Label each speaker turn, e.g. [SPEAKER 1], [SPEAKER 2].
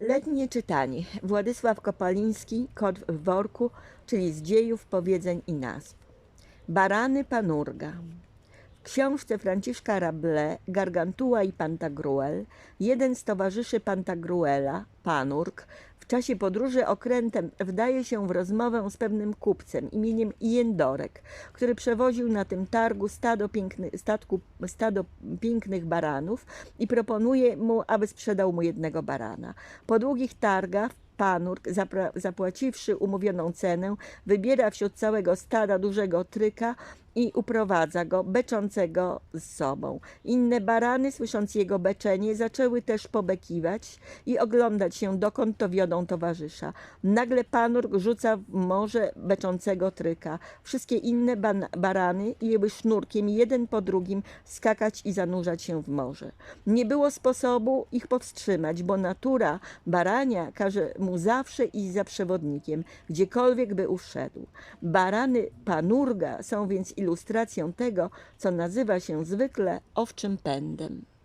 [SPEAKER 1] Letnie czytanie. Władysław Kopaliński, Kot w worku, czyli z dziejów, powiedzeń i nazw. Barany Panurga. W książce Franciszka Rabelais Gargantua i Pantagruel jeden z towarzyszy Pantagruela, Panurg, w czasie podróży okrętem wdaje się w rozmowę z pewnym kupcem imieniem Jędorek, który przewoził na tym targu stado, piękny, statku, stado pięknych baranów i proponuje mu, aby sprzedał mu jednego barana. Po długich targach Panurg, zapłaciwszy umówioną cenę, wybiera wśród całego stada dużego tryka i uprowadza go, beczącego z sobą. Inne barany, słysząc jego beczenie, zaczęły też pobekiwać i oglądać się, dokąd to wiodą towarzysza. Nagle Panurg rzuca w morze beczącego tryka. Wszystkie inne barany jęły sznurkiem jeden po drugim skakać i zanurzać się w morze. Nie było sposobu ich powstrzymać, bo natura barania każe mu zawsze iść za przewodnikiem, gdziekolwiek by uszedł. Barany Panurga są więc ilustracją tego, co nazywa się zwykle owczym pędem.